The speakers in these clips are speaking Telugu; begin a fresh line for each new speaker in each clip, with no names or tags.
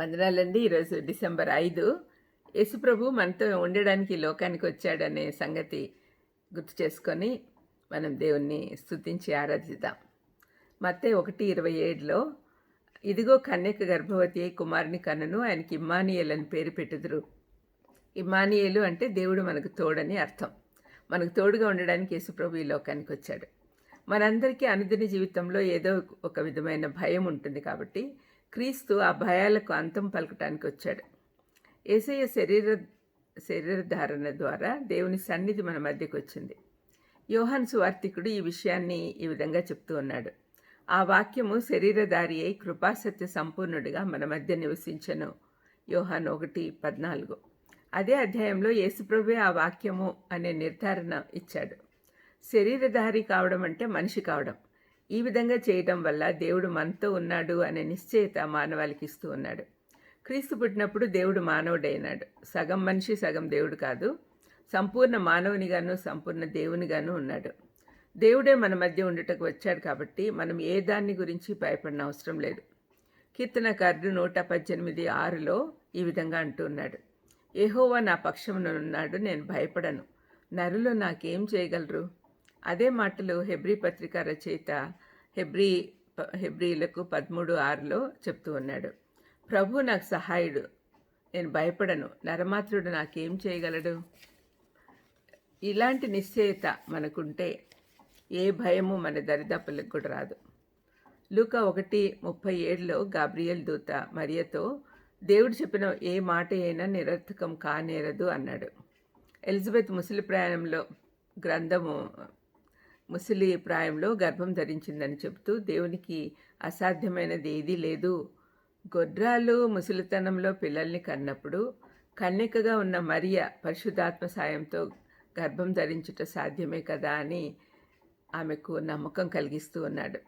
వందనాలండి. ఈరోజు డిసెంబర్ ఐదు. యేసుప్రభు మనతో ఉండడానికి ఈ లోకానికి వచ్చాడనే సంగతి గుర్తు చేసుకొని మనం దేవుణ్ణి స్థుతించి ఆరాధిద్దాం. మత్తే ఒకటి ఇరవై ఏడులో ఇదిగో కన్యక గర్భవతి అయి కుమారుని కన్నను ఆయనకి ఇమ్మానియల్ అని పేరు పెట్టుదురు. ఇమ్మానియేలు అంటే దేవుడు మనకు తోడని అర్థం. మనకు తోడుగా ఉండడానికి యేసుప్రభు ఈ లోకానికి వచ్చాడు. మనందరికీ అనుదిన జీవితంలో ఏదో ఒక విధమైన భయం ఉంటుంది కాబట్టి క్రీస్తు ఆ భయాలకు అంతం పలకటానికి వచ్చాడు ఏసయ్య శరీర శరీరధారణ ద్వారా దేవుని సన్నిధి మన మధ్యకు వచ్చింది యోహాన్ సువార్తికుడు ఈ విషయాన్ని ఈ విధంగా చెప్తూ ఉన్నాడు. ఆ వాక్యము శరీరధారి అయి కృపాసత్య సంపూర్ణుడిగా మన మధ్య నివసించను. యోహాన్ ఒకటి పద్నాలుగు. అదే అధ్యాయంలో యేసుప్రభే ఆ వాక్యము అనే నిర్ధారణ ఇచ్చాడు. శరీరధారి కావడం అంటే మనిషి కావడం. ఈ విధంగా చేయటం వల్ల దేవుడు మనతో ఉన్నాడు అనే నిశ్చయత మానవాళికి ఇస్తూ ఉన్నాడు. క్రీస్తు పుట్టినప్పుడు దేవుడు మానవుడైనాడు. సగం మనిషి సగం దేవుడు కాదు. సంపూర్ణ మానవునిగాను సంపూర్ణ దేవునిగాను ఉన్నాడు. దేవుడే మన మధ్య ఉండటకు వచ్చాడు కాబట్టి మనం ఏ దాన్ని గురించి భయపడిన అవసరం లేదు. కీర్తనకారుడు నూట పద్దెనిమిది ఆరులో ఈ విధంగా అంటున్నాడు ఏహోవా నా పక్షమున ఉన్నాడు నేను భయపడను. నరులు నాకేం చేయగలరు? అదే మాటలు హెబ్రీ పత్రిక రచయిత హెబ్రీ హెబ్రీలకు పదమూడు ఆరులో చెప్తూ ఉన్నాడు. ప్రభు నాకు సహాయుడు. నేను భయపడను. నరమాత్రుడు నాకేం చేయగలడు? ఇలాంటి నిశ్చయత మనకుంటే ఏ భయము మన దరిదాపులకు కూడా రాదు. లూక ఒకటి ముప్పై ఏడులో గాబ్రియల్ దూత మరియతో దేవుడు చెప్పిన ఏ మాట అయినా నిరర్థకం కానేరదు అన్నాడు. ఎలిజబెత్ ముసలి ప్రయాణంలో గ్రంథము ముసలి ప్రాయంలో గర్భం ధరించిందని చెబుతూ దేవునికి అసాధ్యమైనది ఏదీ లేదు. గొడ్రాలు ముసలితనంలో పిల్లల్ని కన్నప్పుడు కన్యకగా ఉన్న మరియ పరిశుద్ధాత్మ సాయంతో గర్భం ధరించుట సాధ్యమే కదా అని ఆమెకు నమ్మకం కలిగిస్తూ ఉన్నాడు.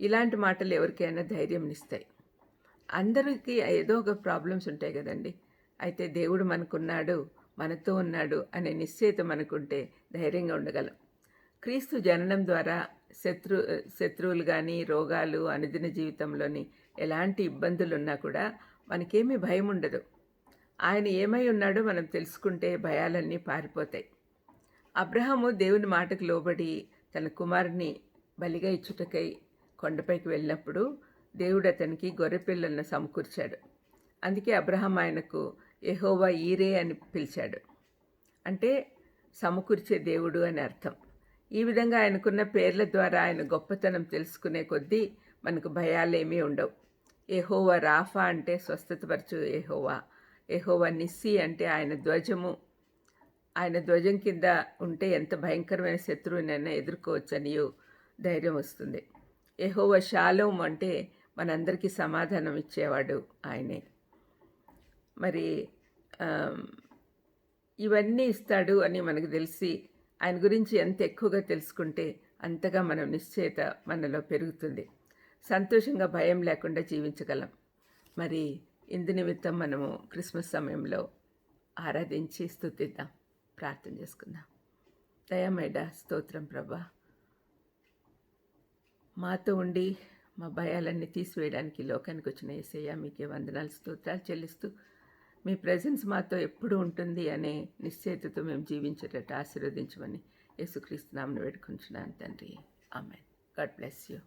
ఇలాంటి మాటలు ఎవరికైనా ధైర్యంనిస్తాయి అందరికీ ఏదో ఒక ప్రాబ్లమ్స్ ఉంటాయి కదండి. అయితే దేవుడు మనకున్నాడు మనతో ఉన్నాడు అనే నిశ్చయిత మనకుంటే ధైర్యంగా ఉండగలం. క్రీస్తు జననం ద్వారా శత్రు శత్రువులు కానీ రోగాలు అనుదిన జీవితంలోని ఎలాంటి ఇబ్బందులు ఉన్నా కూడా మనకేమీ భయం ఉండదు ఆయన ఏమై ఉన్నాడో మనం తెలుసుకుంటే భయాలన్నీ పారిపోతాయి. అబ్రహము దేవుని మాటకు లోబడి తన కుమారుని బలిగా ఇచ్చుటకై కొండపైకి వెళ్ళినప్పుడు దేవుడు అతనికి గొర్రెపిల్లలను సమకూర్చాడు. అందుకే అబ్రహం ఆయనకు ఎహోవా ఈరే అని పిలిచాడు. అంటే సమకూర్చే దేవుడు అని అర్థం. ఈ విధంగా ఆయనకున్న పేర్ల ద్వారా ఆయన గొప్పతనం తెలుసుకునే కొద్దీ మనకు భయాలేమీ ఉండవు. ఏహోవా రాఫా అంటే స్వస్థతపరచు ఎహోవా ఎహోవా నిస్సి అంటే ఆయన ధ్వజము. ఆయన ధ్వజం కింద ఉంటే ఎంత భయంకరమైన శత్రువునైనా ఎదుర్కోవచ్చనియు ధైర్యం వస్తుంది. ఎహోవా షాలోం అంటే మనందరికీ సమాధానం ఇచ్చేవాడు ఆయనే. మరి ఇవన్నీ ఇస్తాడు అని మనకు తెలిసి ఆయన గురించి ఎంత ఎక్కువగా తెలుసుకుంటే అంతగా మనం నిశ్చయత మనలో పెరుగుతుంది. సంతోషంగా భయం లేకుండా జీవించగలం. మరి ఇందు నిమిత్తం మనము క్రిస్మస్ సమయంలో ఆరాధించి స్థుతిద్దాం. ప్రార్థన చేసుకుందాం. దయమేడ స్తోత్రం ప్రభా. మాతో ఉండి మా భయాలన్నీ తీసివేయడానికి లోకానికి వచ్చిన ఏసయ్య మీకే వందనాలు స్తోత్రాలు చెల్లిస్తూ మీ ప్రజెన్స్ మాతో ఎప్పుడు ఉంటుంది అనే నిశ్చయితతో మేము జీవించేటట్టు ఆశీర్వదించమని యేసుక్రీస్తు నామను వేడుకుంటున్నాను తండ్రి. ఆమె గాడ్ బ్లెస్ యూ.